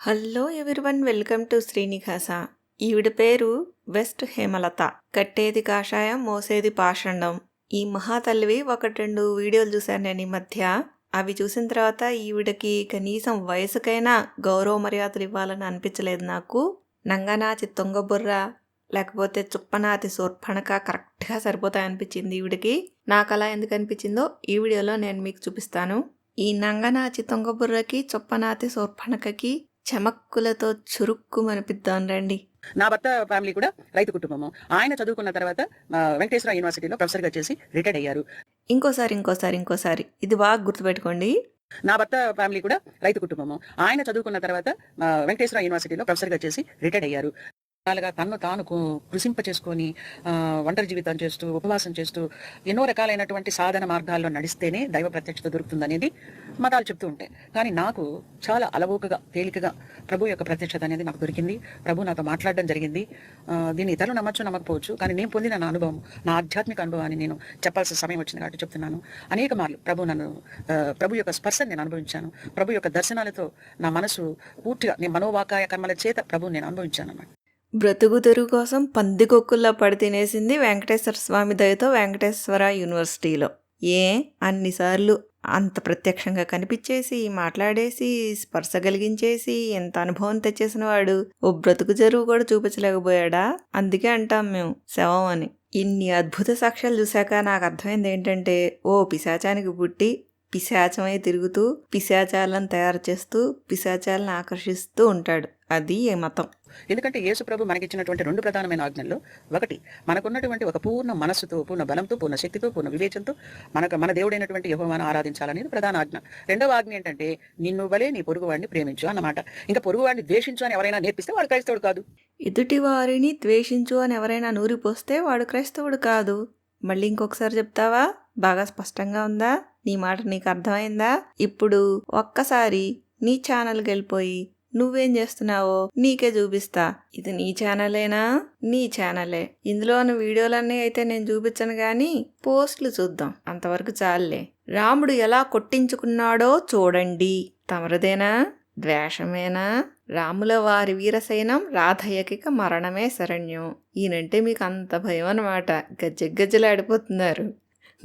Hello everyone welcome to Srinivasa. ఈవిడ పేరు west Hemalatha. కట్టేది కాషాయం మోసేది పాషండం. ఈ మహాతల్లివి ఒకటి రెండు వీడియోలు చూశాను నేను ఈ మధ్య. అవి చూసిన తర్వాత ఈవిడకి కనీసం వయసుకైనా గౌరవ మర్యాదలు ఇవ్వాలని అనిపించలేదు నాకు. నంగనాచి తొంగబుర్ర లేకపోతే చుప్పనాతి సోర్పణక కరెక్ట్గా సరిపోతాయి అనిపించింది ఈవిడికి. నాకు అలా ఎందుకు అనిపించిందో ఈ వీడియోలో నేను మీకు చూపిస్తాను. ఈ నంగనాచి తొంగబుర్రకి చుప్పనాతి సోర్పణకకి చమక్కులతో చురుక్కు అనిపిద్దాం రండి నా భర్త ఫ్యామిలీ కూడా రైతు కుటుంబము. ఆయన చదువుకున్న తర్వాత వెంకటేశ్వర యూనివర్సిటీలో ప్రొఫెసర్గా చేసి రిటైర్డ్ అయ్యారు. ఇంకోసారి ఇంకోసారి ఇంకోసారి. ఇది బాగా గుర్తుపెట్టుకోండి. నా భర్త ఫ్యామిలీ కూడా రైతు కుటుంబము. ఆయన చదువుకున్న తర్వాత వెంకటేశ్వర యూనివర్సిటీలో ప్రొఫెసర్గా చేసి రిటైర్డ్ అయ్యారు. రకాలుగా తన్ను తాను కృషింప చేసుకొని ఒంటరి జీవితం చేస్తూ ఉపవాసం చేస్తూ ఎన్నో రకాలైనటువంటి సాధన మార్గాల్లో నడిస్తేనే దైవ ప్రత్యక్షత దొరుకుతుందనేది మతాలు చెప్తూ ఉంటాయి కానీ నాకు చాలా అలవోకగా తేలికగా ప్రభు యొక్క ప్రత్యక్షత అనేది నాకు దొరికింది. ప్రభు నాతో మాట్లాడడం జరిగింది. దీన్ని ఇతరులు నమ్మచ్చు నమ్మకపోవచ్చు కానీ నేను పొందిన నా అనుభవం నా ఆధ్యాత్మిక అనుభవాన్ని నేను చెప్పాల్సిన సమయం వచ్చింది కాబట్టి చెప్తున్నాను. అనేక మార్లు ప్రభు నన్ను ప్రభు యొక్క స్పర్శను నేను అనుభవించాను. ప్రభు యొక్క దర్శనాలతో నా మనసు పూర్తిగా నేను మనోవాకాయ కర్మల చేత ప్రభువు నేను అనుభవించాను అన్నమాట. బ్రతుకు తెరుగు కోసం పందికొక్కుల్లో పడి తినేసింది వెంకటేశ్వర స్వామి దయతో వెంకటేశ్వర యూనివర్సిటీలో. ఏ? అన్నిసార్లు. అంత ప్రత్యక్షంగా కనిపించేసి మాట్లాడేసి స్పర్శ కలిగించేసి ఎంత అనుభవం తెచ్చేసిన వాడు ఓ బ్రతుకు చెరువు కూడా చూపించలేకపోయాడా? అందుకే అంటాం మేము శవం అని. ఇన్ని అద్భుత సాక్ష్యాలు చూశాక నాకు అర్థమైంది ఏంటంటే ఓ పిశాచానికి పుట్టి పిశాచమై తిరుగుతూ పిశాచాలను తయారు చేస్తూ పిశాచాలను ఆకర్షిస్తూ ఉంటాడు. అది ఏ మతం. ఎందుకంటే యేసు ప్రభు మనకిచ్చినటువంటి రెండు ప్రధానమైన ఆజ్ఞల్లో ఒకటి మనకున్నటువంటి ఒక పూర్ణ మనస్సుతో పూర్ణ బలంతో పూర్ణ శక్తితో పూర్ణ వివేచంతో మనకు మన దేవుడైనటువంటి యహోవాను ఆరాధించాలనేది ప్రధాన ఆజ్ఞ రెండవ ఆజ్ఞ ఏంటంటే నిన్ను వలే నీ పొరుగువాడిని ప్రేమించు అన్నమాట. ఇంకా పొరుగువాడిని ద్వేషించు అని ఎవరైనా నేర్పిస్తే వాడు క్రైస్తవుడు కాదు. ఎదుటి వారిని ద్వేషించు అని ఎవరైనా నూరిపోస్తే వాడు క్రైస్తవుడు కాదు. మళ్ళీ ఇంకొకసారి చెప్తావా? బాగా స్పష్టంగా ఉందా? నీ మాట నీకు అర్థమైందా? ఇప్పుడు ఒక్కసారి నీ ఛానల్కి వెళ్ళిపోయి నువ్వేం చేస్తున్నావో నీకే చూపిస్తా. ఇది నీ ఛానలేనా? నీ ఛానలే. ఇందులో ఉన్న వీడియోలన్నీ అయితే నేను చూపించను కానీ పోస్టులు చూద్దాం. అంతవరకు చాలే రాముడు ఎలా కొట్టించుకున్నాడో చూడండి. తమరదేనా? ద్వేషమేనా? రాముల వారి వీరసైనం రాధయ్యకిక మరణమే శరణ్యం. ఈయనంటే మీకు అంత భయం అనమాట గజ్జగజ్జలాడిపోతున్నారు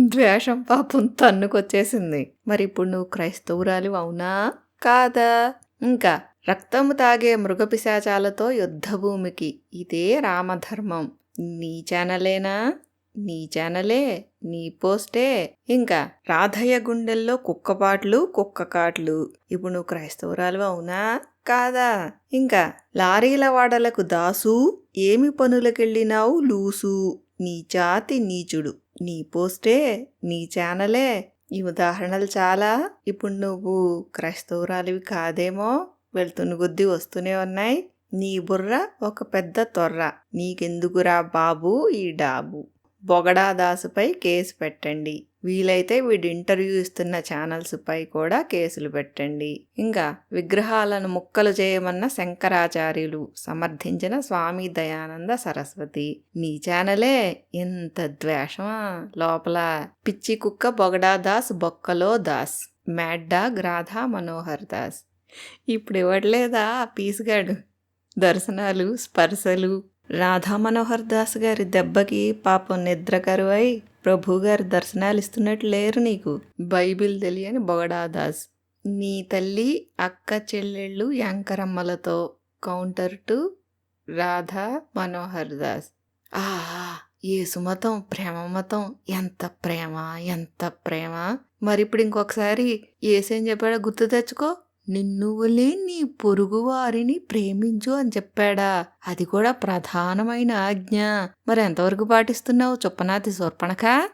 ద్వేషం పాపం తన్నుకొచ్చేసింది. మరి ఇప్పుడు నువ్వు క్రైస్తవురాలు అవునా? కాదా? ఇంకా రక్తము తాగే మృగపిశాచాలతో యుద్ధభూమికి ఇదే రామధర్మం. నీ ఛానలేనా? నీ ఛానలే నీ పోస్టే. ఇంకా రాధయ్య గుండెల్లో కుక్కపాట్లు కుక్క కాట్లు ఇప్పుడు నువ్వు క్రైస్తవురాలు అవునా? కాదా? ఇంకా లారీల వాడలకు దాసు ఏమి పనులకెళ్ళినావు? లూసు. నీ జాతి నీచుడు. నీ పోస్టే నీ ఛానలే. ఈ ఉదాహరణలు చాలా. ఇప్పుడు నువ్వు క్రైస్తవురాలివి కాదేమో వెళ్తున్న కొద్దీ వస్తూనే ఉన్నాయి. నీ బుర్ర ఒక పెద్ద తొర్ర. నీకెందుకురా బాబు ఈ డాబు? బొగడా దాసుపై కేసు పెట్టండి. వీలైతే వీడి ఇంటర్వ్యూ ఇస్తున్న ఛానల్స్ పై కూడా కేసులు పెట్టండి. ఇంకా విగ్రహాలను ముక్కలు చేయమన్న శంకరాచార్యులు సమర్థించిన స్వామి దయానంద సరస్వతి. నీ ఛానలే ఎంత ద్వేషమా? లోపల పిచ్చి కుక్క బొగడా దాస్ బొక్కలో Das. Mad dog Radha Manohar Das. ఇప్పుడు ఇవ్వట్లేదా ఆ పీసుగాడు? దర్శనాలు స్పర్శలు. రాధా మనోహర్ దాస్ గారి దెబ్బకి పాపం నిద్ర కరువై ప్రభు దర్శనాలు ఇస్తున్నట్టు లేరు నీకు? బైబిల్ తెలియని బొగడాదాస్. నీ తల్లి అక్క చెల్లెళ్ళు యాంకరమ్మలతో కౌంటర్ టు రాధా మనోహర్ దాస్. ఆహా ఏ సుమతం ప్రేమ మతం ఎంత ప్రేమ ఎంత ప్రేమ. మరి ఇప్పుడు ఇంకొకసారి ఏసేం చెప్పాడో గుర్తు తెచ్చుకో. నిన్ను వలే నీ పొరుగువారిని ప్రేమించు అని చెప్పాడా. అది కూడా ప్రధానమైన ఆజ్ఞ. మరి ఎంతవరకు పాటిస్తున్నావు? చొప్పనాతి శూర్పణక.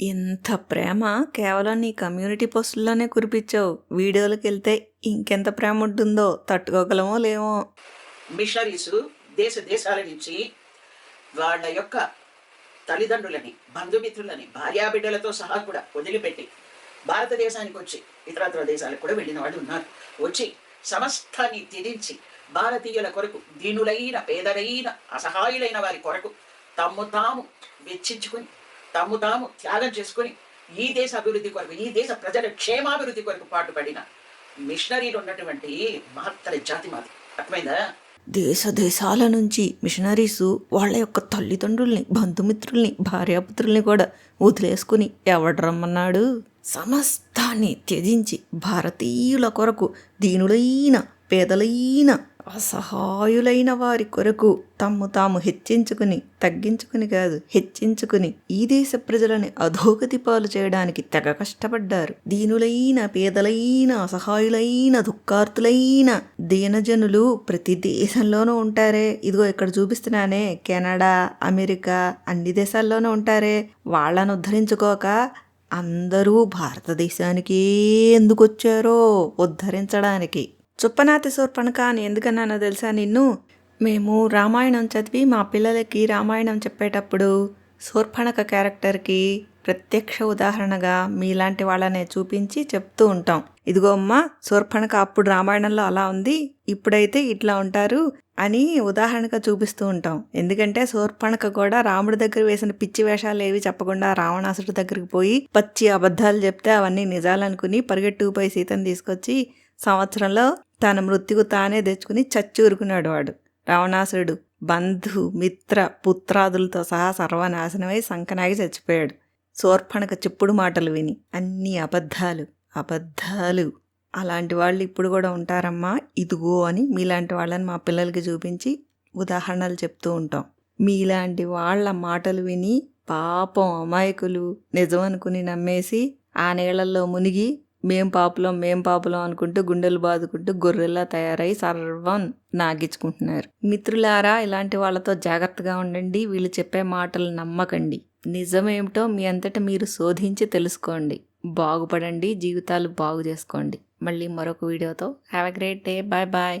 ఇంత ప్రేమ కేవలం నీ కమ్యూనిటీ పోస్టుల్లోనే కురిపించావు. వీడియోలకు వెళ్తే ఇంకెంత ప్రేమ ఉంటుందో తట్టుకోగలమో లేమో. మిషనరీస్ దేశ దేశాల నుంచి వాళ్ళ యొక్క తల్లిదండ్రులని బంధుమిత్రులని భార్యాబిడ్డలతో సహా కూడా వదిలిపెట్టి భారతదేశానికి వచ్చి ఇతరత్ర దేశాలకు కూడా వెళ్ళిన వాళ్ళు ఉన్నారు. వచ్చి సమస్తాన్ని త్యజించి భారతీయుల కొరకు దీనులైన పేదలైన అసహాయులైన వారి కొరకు తమ్ము తాము వెచ్చించుకొని తమ్ము తాము త్యాగం చేసుకొని ఈ దేశ అభివృద్ధి కొరకు ఈ దేశ ప్రజల క్షేమాభివృద్ధి కొరకు పాటుపడిన మిషనరీలు ఉన్నటువంటి మహత్తర జాతి మాది. అర్థమైందా? దేశ దేశాల నుంచి మిషనరీసు వాళ్ళ యొక్క తల్లిదండ్రుల్ని బంధుమిత్రుల్ని భార్యాపుత్రుల్ని కూడా వదిలేసుకుని ఎవడు రమ్మన్నాడు? సమస్తాన్ని త్యజించి భారతీయుల కొరకు దీనులైన పేదలైన అసహాయులైన వారి కొరకు తమ్ము తాము హెచ్చించుకుని తగ్గించుకుని కాదు హెచ్చించుకుని ఈ దేశ ప్రజలని అధోగతి పాలు చేయడానికి తెగ కష్టపడ్డారు. దీనులైన పేదలైన అసహాయులైన దుఃఖార్తులైన దీనజనులు ప్రతి దేశంలోనూ ఉంటారే. ఇదిగో ఇక్కడ చూపిస్తున్నానే కెనడా అమెరికా అన్ని దేశాల్లోనూ ఉంటారే. వాళ్ళను ఉద్ధరించుకోక అందరూ భారతదేశానికి ఎందుకు వచ్చారో ఉద్ధరించడానికి. చుప్పనాతి శూర్పణక అని ఎందుకన్నానో తెలుసా నిన్ను? మేము రామాయణం చదివి మా పిల్లలకి రామాయణం చెప్పేటప్పుడు శూర్పణక క్యారెక్టర్కి ప్రత్యక్ష ఉదాహరణగా మీలాంటి వాళ్ళనే చూపించి చెప్తూ ఉంటాం. ఇదిగో అమ్మ శూర్పణక అప్పుడు రామాయణంలో అలా ఉంది ఇప్పుడైతే ఇట్లా ఉంటారు అని ఉదాహరణగా చూపిస్తూ ఉంటాం. ఎందుకంటే శూర్పణక కూడా రాముడి దగ్గర వేసిన పిచ్చి వేషాలు ఏవి చెప్పకుండా రావణాసుడి దగ్గరికి పోయి పచ్చి అబద్ధాలు చెప్తే అవన్నీ నిజాలనుకుని పరిగెట్టుకుపోయి సీతను తీసుకొచ్చి సంవత్సరంలో తన మృత్యుకు తానే తెచ్చుకుని చచ్చూరుకున్నాడు వాడు. రావణాసురుడు బంధు మిత్ర పుత్రాదులతో సహా సర్వనాశనమై సంకనాగి చచ్చిపోయాడు. శూర్పణక చెప్పుడు మాటలు విని అన్ని అబద్ధాలు అబద్ధాలు. అలాంటి వాళ్ళు ఇప్పుడు కూడా ఉంటారమ్మా ఇదిగో అని మీలాంటి వాళ్ళని మా పిల్లలకి చూపించి ఉదాహరణలు చెప్తూ ఉంటాం. మీలాంటి వాళ్ళ మాటలు విని పాపం అమాయకులు నిజం అనుకుని నమ్మేసి ఆ నీళ్ళల్లో మునిగి మేం పాపులం మేం పాపులం అనుకుంటూ గుండెలు బాదుకుంటూ గొర్రెల్లా తయారై సర్వం నాగించుకుంటున్నారు. మిత్రులారా ఇలాంటి వాళ్ళతో జాగ్రత్తగా ఉండండి. వీళ్ళు చెప్పే మాటలు నమ్మకండి. నిజమేమిటో మీ అంతట మీరు శోధించి తెలుసుకోండి. బాగుపడండి. జీవితాలు బాగు చేసుకోండి. మళ్ళీ మరొక వీడియోతో. Have a great day bye bye